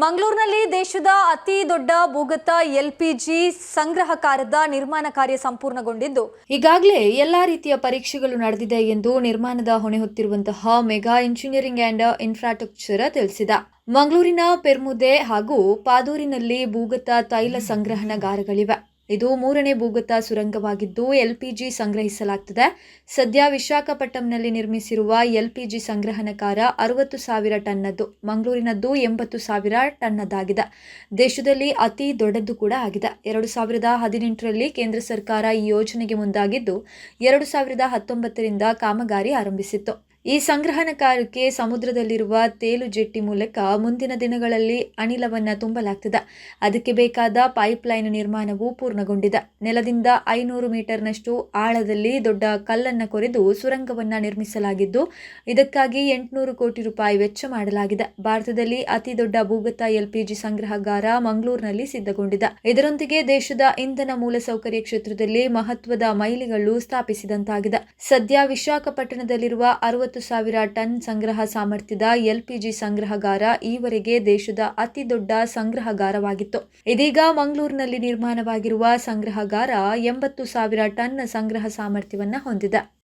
ಮಂಗಳೂರಿನಲ್ಲಿ ದೇಶದ ಅತಿ ದೊಡ್ಡ ಭೂಗತ ಎಲ್ಪಿಜಿ ಸಂಗ್ರಹಕಾರದ ನಿರ್ಮಾಣ ಕಾರ್ಯ ಸಂಪೂರ್ಣಗೊಂಡಿದ್ದು, ಈಗಾಗಲೇ ಎಲ್ಲಾ ರೀತಿಯ ಪರೀಕ್ಷೆಗಳು ನಡೆದಿದೆ ಎಂದು ನಿರ್ಮಾಣದ ಹೊಣೆ ಹೊತ್ತಿರುವಂತಹ ಮೆಗಾ ಇಂಜಿನಿಯರಿಂಗ್ ಅಂಡ್ ಇನ್ಫ್ರಾಸ್ಟ್ರಕ್ಚರ್ ತಿಳಿಸಿದ. ಮಂಗಳೂರಿನ ಪೆರ್ಮುದೆ ಹಾಗೂ ಪಾದೂರಿನಲ್ಲಿ ಭೂಗತ ತೈಲ ಸಂಗ್ರಹಣಾಗಾರಗಳಿವೆ. ಇದು ಮೂರನೇ ಭೂಗತ ಸುರಂಗವಾಗಿದ್ದು, ಎಲ್ಪಿಜಿ ಸಂಗ್ರಹಿಸಲಾಗ್ತದೆ. ಸದ್ಯ ವಿಶಾಖಪಟ್ಟಣಂನಲ್ಲಿ ನಿರ್ಮಿಸಿರುವ ಎಲ್ಪಿಜಿ ಸಂಗ್ರಹಣಕಾರ ಅರವತ್ತು ಸಾವಿರ ಟನ್ನದ್ದು, ಮಂಗಳೂರಿನದ್ದು ಎಂಬತ್ತು ಸಾವಿರ ಟನ್ನದ್ದಾಗಿದೆ. ದೇಶದಲ್ಲಿ ಅತಿ ದೊಡ್ಡದ್ದು ಕೂಡ ಆಗಿದೆ. ಎರಡು ಸಾವಿರದ ಹದಿನೆಂಟರಲ್ಲಿ ಕೇಂದ್ರ ಸರ್ಕಾರ ಈ ಯೋಜನೆಗೆ ಮುಂದಾಗಿದ್ದು, ಎರಡು ಸಾವಿರದ ಹತ್ತೊಂಬತ್ತರಿಂದ ಕಾಮಗಾರಿ ಆರಂಭಿಸಿತ್ತು. ಈ ಸಂಗ್ರಹಣಕಾರಕ್ಕೆ ಸಮುದ್ರದಲ್ಲಿರುವ ತೇಲು ಜೆಟ್ಟಿ ಮೂಲಕ ಮುಂದಿನ ದಿನಗಳಲ್ಲಿ ಅನಿಲವನ್ನು ತುಂಬಲಾಗ್ತದೆ. ಅದಕ್ಕೆ ಬೇಕಾದ ಪೈಪ್ಲೈನ್ ನಿರ್ಮಾಣವು ಪೂರ್ಣಗೊಂಡಿದೆ. ನೆಲದಿಂದ ಐನೂರು ಮೀಟರ್ನಷ್ಟು ಆಳದಲ್ಲಿ ದೊಡ್ಡ ಕಲ್ಲನ್ನು ಕೊರೆದು ಸುರಂಗವನ್ನು ನಿರ್ಮಿಸಲಾಗಿದ್ದು, ಇದಕ್ಕಾಗಿ ಎಂಟುನೂರು ಕೋಟಿ ರೂಪಾಯಿ ವೆಚ್ಚ ಮಾಡಲಾಗಿದೆ. ಭಾರತದಲ್ಲಿ ಅತಿ ದೊಡ್ಡ ಭೂಗತ ಎಲ್ಪಿಜಿ ಸಂಗ್ರಹಗಾರ ಮಂಗಳೂರಿನಲ್ಲಿ ಸಿದ್ಧಗೊಂಡಿದೆ. ಇದರೊಂದಿಗೆ ದೇಶದ ಇಂಧನ ಮೂಲಸೌಕರ್ಯ ಕ್ಷೇತ್ರದಲ್ಲಿ ಮಹತ್ವದ ಮೈಲಿಗಳು ಸ್ಥಾಪಿಸಿದಂತಾಗಿದೆ. ಸದ್ಯ ವಿಶಾಖಪಟ್ಟಣದಲ್ಲಿರುವ ಅರವತ್ತು ಸಾವಿರ ಟನ್ ಸಂಗ್ರಹ ಸಾಮರ್ಥ್ಯದ ಎಲ್ಪಿಜಿ ಸಂಗ್ರಹಗಾರ ಈವರೆಗೆ ದೇಶದ ಅತಿ ದೊಡ್ಡ ಸಂಗ್ರಹಗಾರವಾಗಿತ್ತು. ಇದೀಗ ಮಂಗಳೂರಿನಲ್ಲಿ ನಿರ್ಮಾಣವಾಗಿರುವ ಸಂಗ್ರಹಗಾರ ಎಂಬತ್ತು ಸಾವಿರ ಟನ್ ಸಂಗ್ರಹ ಸಾಮರ್ಥ್ಯವನ್ನು ಹೊಂದಿದೆ.